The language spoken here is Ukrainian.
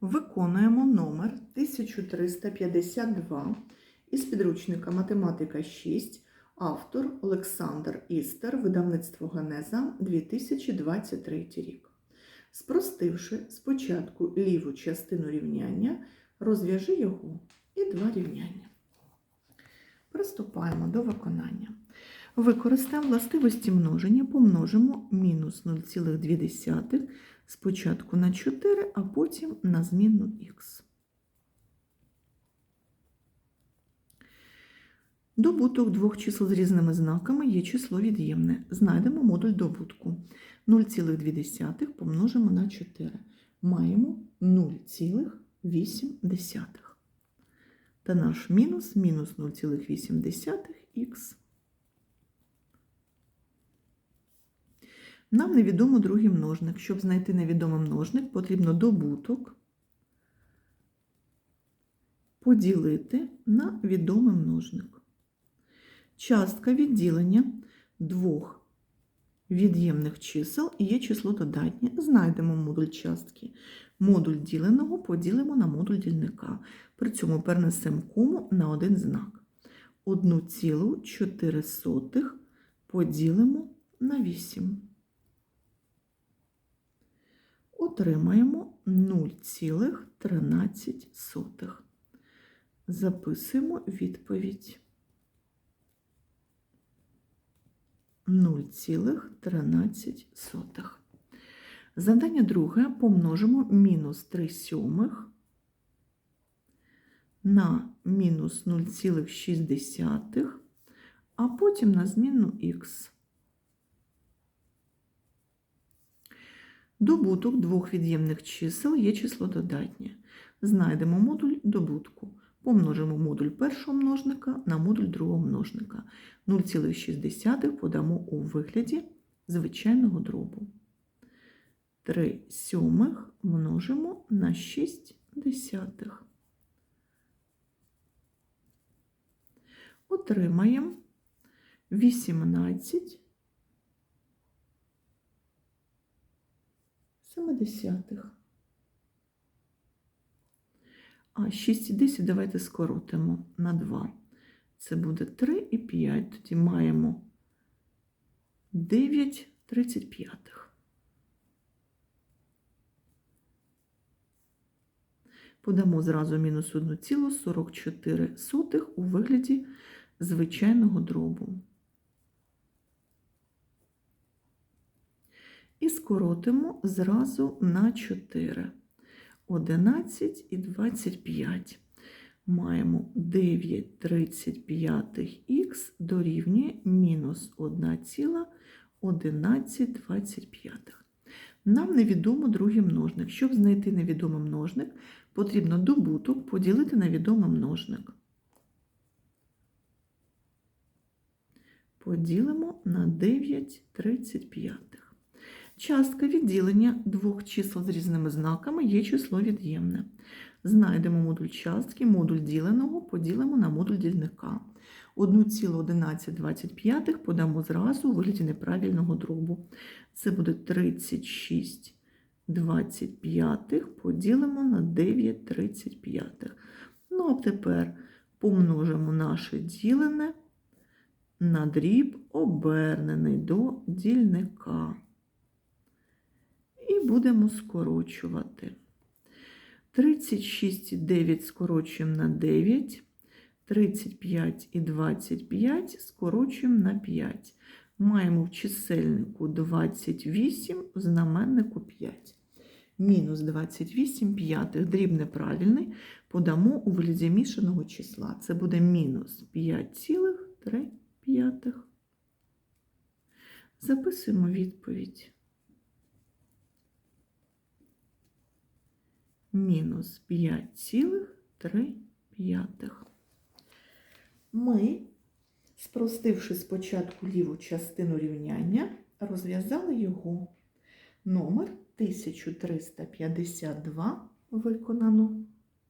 Виконуємо номер 1352 із підручника Математика 6, автор Олександр Істер, видавництво Генеза 2023 рік. Спростивши спочатку ліву частину рівняння, розв'яжи його і два рівняння. Приступаємо до виконання. Використаємо властивості множення, помножимо мінус 0,2 спочатку на 4, а потім на змінну х. Добуток двох чисел з різними знаками є число від'ємне. Знайдемо модуль добутку. 0,2 помножимо на 4. Маємо 0,8. Та наш мінус мінус 0,8х. Нам невідомо другий множник. Щоб знайти невідомий множник, потрібно добуток поділити на відомий множник. Частка відділення двох від'ємних чисел є число додатнє. Знайдемо модуль частки. Модуль діленого поділимо на модуль дільника. При цьому перенесемо кому на один знак. 1,4 поділимо на 8. Отримаємо 0,13. Записуємо відповідь. 0,13. Завдання друге помножимо мінус 3 сьомих на мінус 0,6, а потім на змінну х. Добуток двох від'ємних чисел є число додатнє. Знайдемо модуль добутку. Помножимо модуль першого множника на модуль другого множника. 0,6 подамо у вигляді звичайного дробу. 3 сьомих множимо на 6 десятих. Отримаємо 18 семидесятих. А 6 і 10 давайте скоротимо на 2. Це буде 3 і 5. Тоді маємо 9 35. Подамо зразу мінус 1,44 у вигляді звичайного дробу. І скоротимо зразу на 4. 11 і 25. Маємо 9 35х дорівнює мінус 1,1125. Нам невідомо другий множник. Щоб знайти невідомий множник, потрібно добуток поділити на відомий множник. Поділимо на 9 35. Частка відділення двох чисел з різними знаками є число від'ємне. Знайдемо модуль частки, модуль діленого поділимо на модуль дільника. 1,1125 подамо зразу у вигляді неправильного дробу. Це буде 36 25 поділимо на 9 35. Ну, а тепер помножимо наше ділене на дріб, обернений до дільника і будемо скорочувати. 36,9 скорочуємо на 9, 35 і 25 скорочуємо на 5. Маємо в чисельнику 28, в знаменнику 5. Мінус 28 п'ятих, дріб неправильний, подамо у вигляді мішаного числа. Це буде мінус 5,3 п'ятих. Записуємо відповідь. Мінус 5,3. Ми, спростивши спочатку ліву частину рівняння, розв'язали його. Номер 1352 виконано.